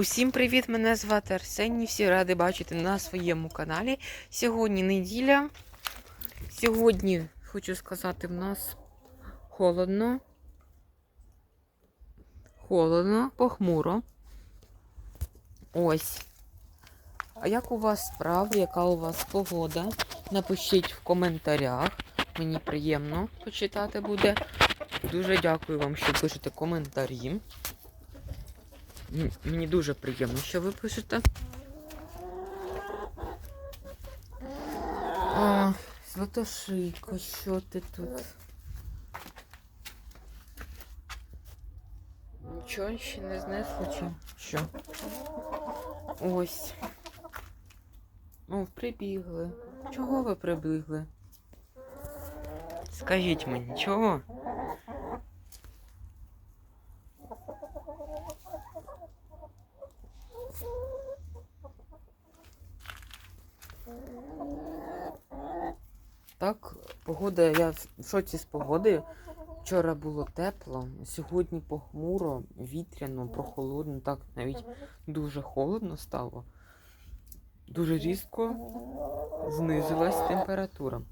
Усім привіт! Мене звати Арсеній. Всі раді бачити на своєму каналі. Сьогодні неділя. Сьогодні, хочу сказати, в нас холодно. Холодно, похмуро. Ось. А як у вас справи, яка у вас погода? Напишіть в коментарях. Мені приємно почитати буде. Дуже дякую вам, що пишете коментарі. Мені дуже приємно, що ви пишете. А, Златошийко, що ти тут? Нічого ще не знесло чи що? Ось. О, прибігли. Чого ви прибігли? Скажіть мені, чого? Так, погода, я в шоці з погоди. Вчора було тепло, сьогодні похмуро, вітряно, прохолодно, так навіть дуже холодно стало. Дуже різко знизилась температура.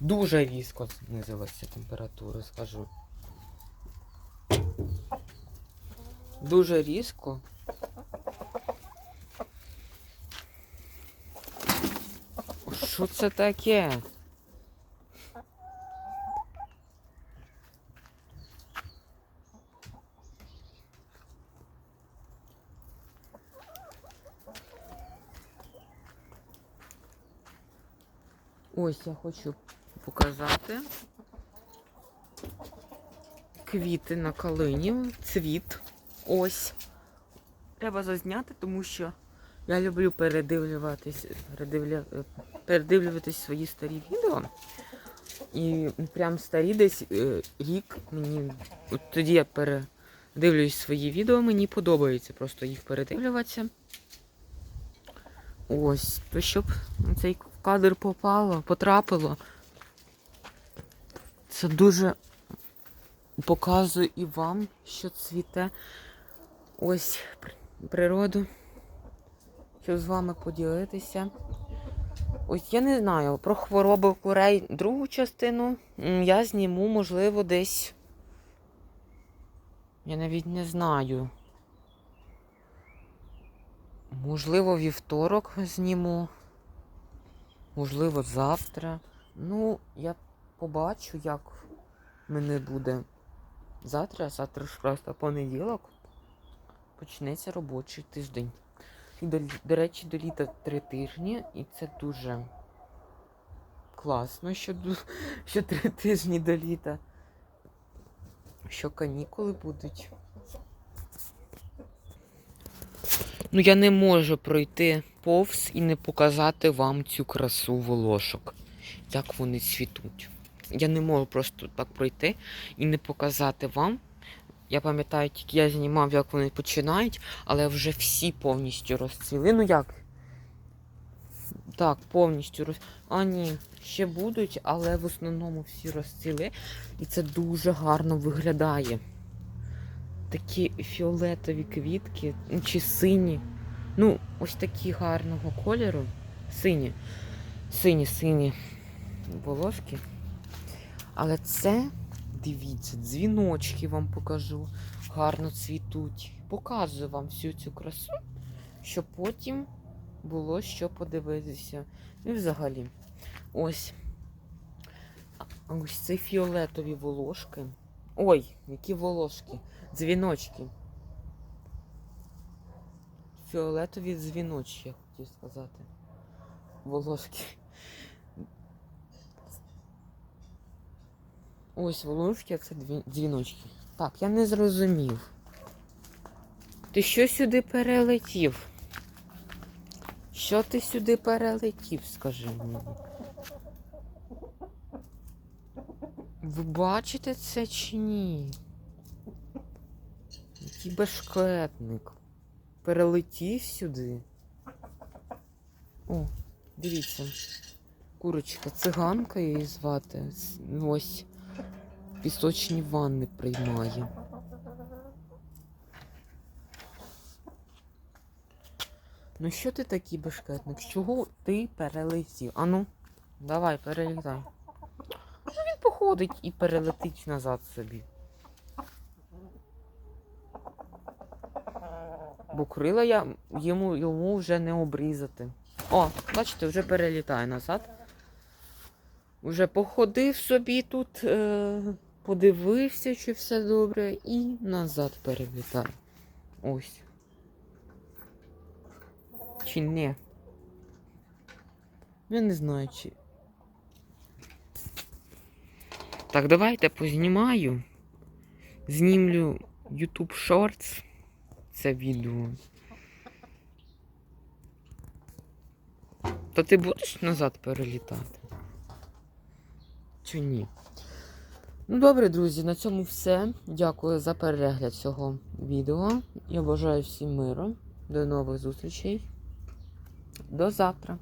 Дуже різко знизилася температура, скажу. Дуже різко. Що це таке? Ось я хочу показати квіти на калині, цвіт. Ось. Треба зазняти, тому що я люблю передивлюватись, передивлюватись свої старі відео. І прям старі десь е, рік мені. От тоді я передивлюсь свої відео, мені подобається просто їх передивлюватися. Ось, то щоб цей кадр попало, потрапило. Це дуже показує і вам, що цвіте. Ось природу щоб з вами поділитися. Ось я не знаю про хвороби курей другу частину. Я зніму, можливо, десь. Я навіть не знаю. Можливо, вівторок зніму. Можливо, завтра. Ну, я побачу, як мене буде завтра. Завтра ж просто понеділок. Почнеться робочий тиждень. До, до речі, до літа три тижні, і це дуже класно, що, що три тижні до літа. Що канікули будуть. Ну, я не можу пройти повз і не показати вам цю красу волошок, як вони цвітуть. Я не можу просто так пройти і не показати вам. Я пам'ятаю, тільки я знімав, як вони починають, але вже всі повністю розцвіли. Ну як? Так, повністю роз... А, ні, ще будуть, але в основному всі розцвіли. І це дуже гарно виглядає. Такі фіолетові квітки, ну, чи сині. Ну, ось такі гарного кольору. Сині. Сині, сині волошки. Але це, дивіться, дзвіночки вам покажу. Гарно цвітуть. Показую вам всю цю красу, щоб потім було що подивитися. І взагалі. Ось. Ось це фіолетові волошки. Ой, які волошки. Дзвіночки. Фіолетові дзвіночки, я хотів сказати. Волошки. Ось волошки, а це дзвіночки. Так, я не зрозумів. Ти що сюди перелетів? Що ти сюди перелетів, скажи мені? Ви бачите це чи ні? Який бешкетник. Перелетів сюди. О, дивіться. Курочка, циганка її звати. Ось пісочні ванни приймає. Ну що ти такий башкетник? Чого ти перелетів? Ану, давай, перелітай. Ну він походить і перелетить назад собі. Бо крила я йому йому вже не обрізати. О, бачите, вже перелітає назад. Уже походив собі тут. Е подивився, чи все добре, і назад перелітає. Ось. Чи не? Я не знаю, чи. Так, давайте познімаю. Знімлю YouTube Shorts. Це відео. То ти будеш назад перелітати? Чи ні? Ну, добре, друзі, на цьому все. Дякую за перегляд цього відео. Я бажаю всім миру. До нових зустрічей. До завтра.